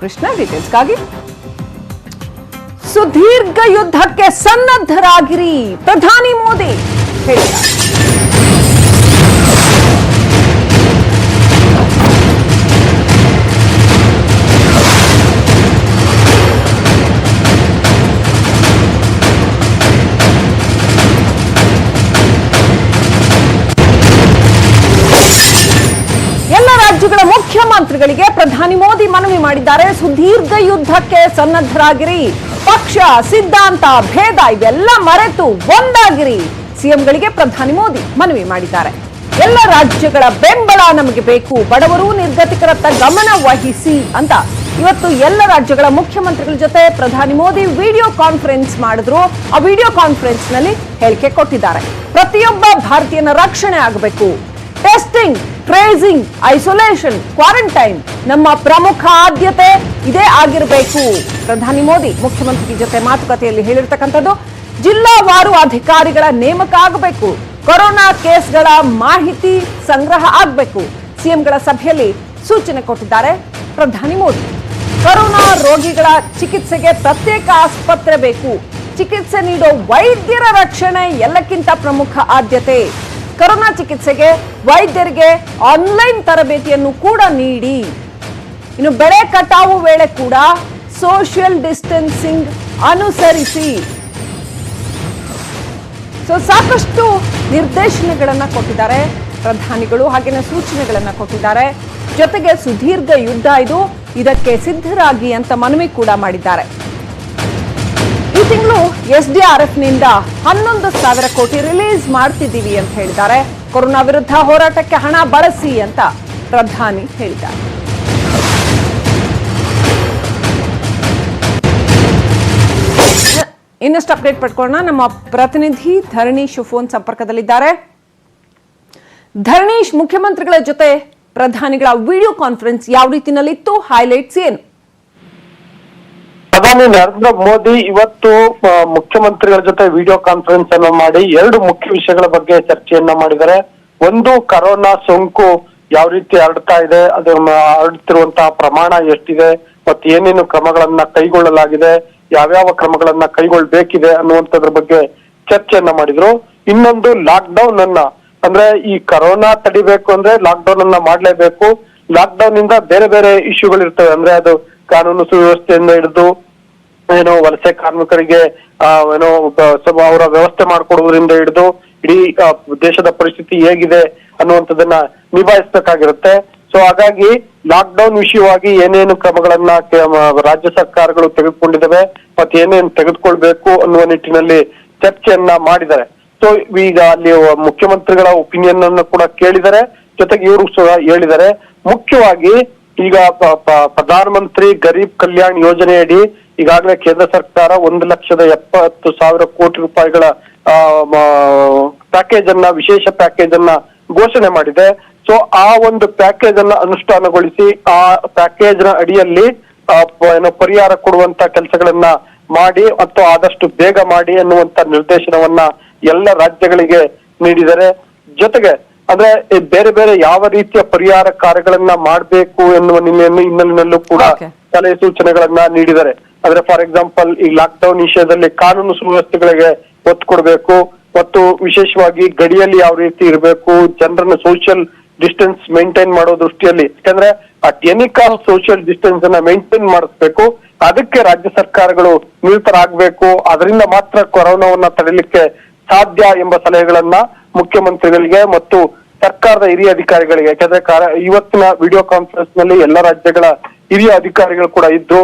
ಕೃಷ್ಣ ಡೀಟೇಲ್ಸ್ಗಾಗಿ ಸುದೀರ್ಘ ಯುದ್ಧಕ್ಕೆ ಸನ್ನದ್ಧರಾಗಿರಿ. ಪ್ರಧಾನಿ ಮೋದಿ. ಹೇಳಿದ್ದಾರೆ ಮುಖ್ಯಮಂತ್ರಿಗಳಿಗೆ ಪ್ರಧಾನಿ ಮೋದಿ ಮನವಿ ಮಾಡಿದ್ದಾರೆ. ಸುದೀರ್ಘ ಯುದ್ಧಕ್ಕೆ ಸನ್ನದ್ಧರಾಗಿರಿ. ಪಕ್ಷ, ಸಿದ್ಧಾಂತ, ಭೇದ ಇವೆಲ್ಲ ಮರೆತು ಒಂದಾಗಿರಿ. ಸಿಎಂಗಳಿಗೆ ಪ್ರಧಾನಿ ಮೋದಿ ಮನವಿ ಮಾಡಿದ್ದಾರೆ. ಎಲ್ಲ ರಾಜ್ಯಗಳ ಬೆಂಬಲ ನಮಗೆ ಬೇಕು. ಬಡವರು ನಿರ್ಗತಿಕರತ್ತ ಗಮನ ವಹಿಸಿ ಅಂತ ಇವತ್ತು ಎಲ್ಲ ರಾಜ್ಯಗಳ ಮುಖ್ಯಮಂತ್ರಿಗಳ ಜೊತೆ ಪ್ರಧಾನಿ ಮೋದಿ ವಿಡಿಯೋ ಕಾನ್ಫರೆನ್ಸ್ ಮಾಡಿದ್ರು. ಆ ವಿಡಿಯೋ ಕಾನ್ಫರೆನ್ಸ್ನಲ್ಲಿ ಹೇಳಿಕೆ ಕೊಟ್ಟಿದ್ದಾರೆ. ಪ್ರತಿಯೊಬ್ಬ ಭಾರತೀಯನ ರಕ್ಷಣೆ ಆಗಬೇಕು. ಟೆಸ್ಟಿಂಗ್ ಟ್ರೇಸಿಂಗ್ ಐಸೋಲೇಷನ್ ಕ್ವಾರಂಟೈನ್ ನಮ್ಮ ಪ್ರಮುಖ ಆದ್ಯತೆ ಇದೇ ಆಗಿರಬೇಕು. ಪ್ರಧಾನಿ ಮೋದಿ, ಮುಖ್ಯಮಂತ್ರಿ ಜೊತೆ ಮಾತುಕತೆಯಲ್ಲಿ ಹೇಳಿರ್ತಕ್ಕಂಥದ್ದು, ಜಿಲ್ಲಾವಾರು ಅಧಿಕಾರಿಗಳ ನೇಮಕ ಆಗಬೇಕು. ಕೊರೋನಾ ಕೇಸ್ಗಳ ಮಾಹಿತಿ ಸಂಗ್ರಹ ಆಗಬೇಕು. ಸಿಎಂಗಳ ಸಭೆಯಲ್ಲಿ ಸೂಚನೆ ಕೊಟ್ಟಿದ್ದಾರೆ ಪ್ರಧಾನಿ ಮೋದಿ. ಕೊರೋನಾ ರೋಗಿಗಳ ಚಿಕಿತ್ಸೆಗೆ ಪ್ರತ್ಯೇಕ ಆಸ್ಪತ್ರೆ ಬೇಕು. ಚಿಕಿತ್ಸೆ ನೀಡೋ ವೈದ್ಯರ ರಕ್ಷಣೆ ಎಲ್ಲಕ್ಕಿಂತ ಪ್ರಮುಖ ಆದ್ಯತೆ. ಕೊರೋನಾ ಚಿಕಿತ್ಸೆಗೆ ವೈದ್ಯರಿಗೆ ಆನ್ಲೈನ್ ತರಬೇತಿಯನ್ನು ಕೂಡ ನೀಡಿ. ಇನ್ನು ಬೆಳೆ ಕಟಾವು ವೇಳೆ ಕೂಡ ಸೋಷಿಯಲ್ ಡಿಸ್ಟೆನ್ಸಿಂಗ್ ಅನುಸರಿಸಿ. ಸೊ ಸಾಕಷ್ಟು ನಿರ್ದೇಶನಗಳನ್ನು ಕೊಟ್ಟಿದ್ದಾರೆ. ಪ್ರಧಾನಿಗಳು ಹಾಗೆಯೇ ಸೂಚನೆಗಳನ್ನು ಕೊಟ್ಟಿದ್ದಾರೆ. ಜೊತೆಗೆ ಸುದೀರ್ಘ ಯುದ್ಧ ಇದು. ಇದಕ್ಕೆ ಸಿದ್ಧರಾಗಿ ಅಂತ ಮನವಿ ಕೂಡ ಮಾಡಿದ್ದಾರೆ. ತಿಂಗಳು ಎಸ್ ಡಿ ಆರ್ ಎಫ್ನಿಂದ ಹನ್ನೊಂದು ಸಾವಿರ ಕೋಟಿ ರಿಲೀಸ್ ಮಾಡ್ತಿದ್ದೀವಿ ಅಂತ ಹೇಳಿದ್ದಾರೆ. ಕೊರೋನಾ ವಿರುದ್ಧ ಹೋರಾಟಕ್ಕೆ ಹಣ ಬಳಸಿ ಅಂತ ಪ್ರಧಾನಿ ಹೇಳಿದ್ದಾರೆ. ಇನ್ನಷ್ಟು ಅಪ್ಡೇಟ್ ಪಡ್ಕೊಳ್ಳೋಣ. ನಮ್ಮ ಪ್ರತಿನಿಧಿ ಧರಣೀಶ್ ಫೋನ್ ಸಂಪರ್ಕದಲ್ಲಿದ್ದಾರೆ. ಧರಣೀಶ್, ಮುಖ್ಯಮಂತ್ರಿಗಳ ಜೊತೆ ಪ್ರಧಾನಿಗಳ ವಿಡಿಯೋ ಕಾನ್ಫರೆನ್ಸ್ ಯಾವ ರೀತಿಯಲ್ಲಿತ್ತು? ಹೈಲೈಟ್ಸ್ ಏನು? ಪ್ರಧಾನಿ ನರೇಂದ್ರ ಮೋದಿ ಇವತ್ತು ಮುಖ್ಯಮಂತ್ರಿಗಳ ಜೊತೆ ವಿಡಿಯೋ ಕಾನ್ಫರೆನ್ಸ್ ಅನ್ನು ಮಾಡಿ ಎರಡು ಮುಖ್ಯ ವಿಷಯಗಳ ಬಗ್ಗೆ ಚರ್ಚೆಯನ್ನ ಮಾಡಿದ್ದಾರೆ. ಒಂದು, ಕರೋನಾ ಸೋಂಕು ಯಾವ ರೀತಿ ಹರಡ್ತಾ ಇದೆ ಅದನ್ನ ಹರಡ್ತಿರುವಂತಹ ಪ್ರಮಾಣ ಎಷ್ಟಿದೆ, ಮತ್ತೆ ಏನೇನು ಕ್ರಮಗಳನ್ನ ಕೈಗೊಳ್ಳಲಾಗಿದೆ, ಯಾವ್ಯಾವ ಕ್ರಮಗಳನ್ನ ಕೈಗೊಳ್ಳಬೇಕಿದೆ ಅನ್ನುವಂಥದ್ರ ಬಗ್ಗೆ ಚರ್ಚೆಯನ್ನ ಮಾಡಿದ್ರು. ಇನ್ನೊಂದು, ಲಾಕ್ಡೌನ್ ಅನ್ನ, ಅಂದ್ರೆ ಈ ಕರೋನಾ ತಡಿಬೇಕು ಅಂದ್ರೆ ಲಾಕ್ಡೌನ್ ಅನ್ನ ಮಾಡ್ಲೇಬೇಕು. ಲಾಕ್ ಡೌನ್ ಇಂದ ಬೇರೆ ಬೇರೆ ಇಶ್ಯೂಗಳು ಇರ್ತವೆ ಅಂದ್ರೆ ಅದು ಕಾನೂನು ಸುವ್ಯವಸ್ಥೆಯಿಂದ ಹಿಡಿದು ಏನೋ ವಲಸೆ ಕಾರ್ಮಿಕರಿಗೆ ಏನೋ ಅವರ ವ್ಯವಸ್ಥೆ ಮಾಡಿಕೊಡುವುದರಿಂದ ಹಿಡಿದು ಇಡೀ ದೇಶದ ಪರಿಸ್ಥಿತಿ ಹೇಗಿದೆ ಅನ್ನುವಂಥದ್ದನ್ನ ನಿಭಾಯಿಸ್ಬೇಕಾಗಿರುತ್ತೆ. ಸೊ ಹಾಗಾಗಿ ಲಾಕ್ ಡೌನ್ ವಿಷಯವಾಗಿ ಏನೇನು ಕ್ರಮಗಳನ್ನ ರಾಜ್ಯ ಸರ್ಕಾರಗಳು ತೆಗೆದುಕೊಂಡಿದ್ದಾವೆ ಮತ್ತೆ ಏನೇನು ತೆಗೆದುಕೊಳ್ಬೇಕು ಅನ್ನುವ ನಿಟ್ಟಿನಲ್ಲಿ ಚರ್ಚೆಯನ್ನ ಮಾಡಿದ್ದಾರೆ. ಸೊ ಈಗ ಅಲ್ಲಿ ಮುಖ್ಯಮಂತ್ರಿಗಳ ಒಪಿನಿಯನ್ ಅನ್ನು ಕೂಡ ಕೇಳಿದ್ದಾರೆ. ಜೊತೆಗೆ ಇವರು ಸಹ ಹೇಳಿದ್ದಾರೆ. ಮುಖ್ಯವಾಗಿ ಈಗ ಪ್ರಧಾನಮಂತ್ರಿ ಗರೀಬ್ ಕಲ್ಯಾಣ್ ಯೋಜನೆಯಡಿ ಈಗಾಗಲೇ ಕೇಂದ್ರ ಸರ್ಕಾರ ಒಂದು ಲಕ್ಷದ ಎಪ್ಪತ್ತು ಸಾವಿರ ಕೋಟಿ ರೂಪಾಯಿಗಳ ಪ್ಯಾಕೇಜ್ ಅನ್ನ ವಿಶೇಷ ಪ್ಯಾಕೇಜ್ ಅನ್ನ ಘೋಷಣೆ ಮಾಡಿದೆ ಸೊ ಆ ಒಂದು ಪ್ಯಾಕೇಜ್ ಅನ್ನ ಅನುಷ್ಠಾನಗೊಳಿಸಿ ಆ ಪ್ಯಾಕೇಜ್ನ ಅಡಿಯಲ್ಲಿ ಏನೋ ಪರಿಹಾರ ಕೊಡುವಂತ ಕೆಲಸಗಳನ್ನ ಮಾಡಿ ಮತ್ತು ಆದಷ್ಟು ಬೇಗ ಮಾಡಿ ಅನ್ನುವಂತ ನಿರ್ದೇಶನವನ್ನ ಎಲ್ಲ ರಾಜ್ಯಗಳಿಗೆ ನೀಡಿದ್ದಾರೆ ಜೊತೆಗೆ ಅಂದ್ರೆ ಬೇರೆ ಬೇರೆ ಯಾವ ರೀತಿಯ ಪರಿಹಾರ ಕಾರ್ಯಗಳನ್ನ ಮಾಡಬೇಕು ಎನ್ನುವ ನಿನ್ನೆಯನ್ನು ಹಿನ್ನೆಲೆಯಲ್ಲೂ ಕೂಡ. ಸಲಹೆ ಸೂಚನೆಗಳನ್ನ ನೀಡಿದ್ದಾರೆ ಅಂದ್ರೆ ಫಾರ್ ಎಕ್ಸಾಂಪಲ್ ಈ ಲಾಕ್ ಡೌನ್ ವಿಷಯದಲ್ಲಿ ಕಾನೂನು ಸುವ್ಯವಸ್ಥೆಗಳಿಗೆ ಒತ್ತು ಕೊಡಬೇಕು. ಮತ್ತು ವಿಶೇಷವಾಗಿ ಗಡಿಯಲ್ಲಿ ಯಾವ ರೀತಿ ಇರಬೇಕು, ಜನರನ್ನ ಸೋಷಿಯಲ್ ಡಿಸ್ಟೆನ್ಸ್ ಮೇಂಟೈನ್ ಮಾಡೋ ದೃಷ್ಟಿಯಲ್ಲಿ. ಯಾಕಂದ್ರೆ at any cost social distance ಅನ್ನ ಮೇಂಟೈನ್ ಮಾಡಿಸ್ಬೇಕು, ಅದಕ್ಕೆ ರಾಜ್ಯ ಸರ್ಕಾರಗಳು ನಿರತರಾಗಬೇಕು. ಅದರಿಂದ ಮಾತ್ರ ಕೊರೋನಾವನ್ನ ತಡೆಯಲಿಕ್ಕೆ ಸಾಧ್ಯ ಎಂಬ ಸಲಹೆಗಳನ್ನ ಮುಖ್ಯಮಂತ್ರಿಗಳಿಗೆ ಮತ್ತು ಸರ್ಕಾರದ ಹಿರಿಯ ಅಧಿಕಾರಿಗಳಿಗೆ. ಯಾಕಂದ್ರೆ ಇವತ್ತಿನ ವಿಡಿಯೋ ಕಾನ್ಫರೆನ್ಸ್ನಲ್ಲಿ ಎಲ್ಲ ರಾಜ್ಯಗಳ ಹಿರಿಯ ಅಧಿಕಾರಿಗಳು ಕೂಡ ಇದ್ದು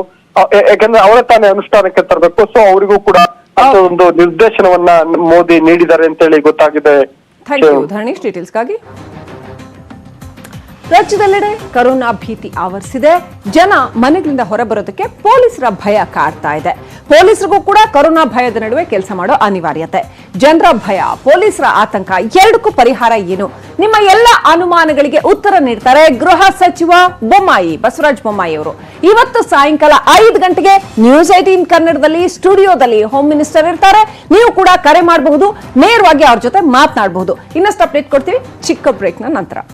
ಯಾಕಂದ್ರೆ ಅವರ ತಾನೇ ಅನುಷ್ಠಾನಕ್ಕೆ ತರಬೇಕು. ಸೊ ಅವರಿಗೂ ಕೂಡ ಅಂತ ಒಂದು ನಿರ್ದೇಶನವನ್ನ ಮೋದಿ ನೀಡಿದ್ದಾರೆ ಅಂತ ಹೇಳಿ ಗೊತ್ತಾಗಿದೆ ಥ್ಯಾಂಕ್ ಯು ಧರಣೀಶ್ ಡೀಟೇಲ್ಸ್ಗಾಗಿ ರಾಜ್ಯದೆಲ್ಲೆಡೆ ಕರೋನಾ ಭೀತಿ ಆವರಿಸಿದೆ. ಜನ ಮನೆಗಳಿಂದ ಹೊರಬರೋದಕ್ಕೆ ಪೊಲೀಸರ ಭಯ ಕಾಡ್ತಾ ಇದೆ. ಪೊಲೀಸರಿಗೂ ಕೂಡ ಕರೋನಾ ಭಯದ ನಡುವೆ ಕೆಲಸ ಮಾಡೋ ಅನಿವಾರ್ಯತೆ. ಜನರ ಭಯ, ಪೊಲೀಸರ ಆತಂಕ, ಎರಡಕ್ಕೂ ಪರಿಹಾರ ಏನು? ನಿಮ್ಮ ಎಲ್ಲ ಅನುಮಾನಗಳಿಗೆ ಉತ್ತರ ನೀಡ್ತಾರೆ ಗೃಹ ಸಚಿವ ಬೊಮ್ಮಾಯಿ, ಬಸವರಾಜ ಬೊಮ್ಮಾಯಿ ಅವರು. ಇವತ್ತು ಸಾಯಂಕಾಲ ಐದು ಗಂಟೆಗೆ ನ್ಯೂಸ್ ಏಟೀನ್ ಕನ್ನಡದಲ್ಲಿ ಸ್ಟುಡಿಯೋದಲ್ಲಿ ಹೋಮ್ ಮಿನಿಸ್ಟರ್ ಇರ್ತಾರೆ. ನೀವು ಕೂಡ ಕರೆ ಮಾಡಬಹುದು, ನೇರವಾಗಿ ಅವ್ರ ಜೊತೆ ಮಾತನಾಡಬಹುದು. ಇನ್ನಷ್ಟು ಅಪ್ಡೇಟ್ ಕೊಡ್ತೀವಿ ಚಿಕ್ಕ ಬ್ರೇಕ್ನ ನಂತರ.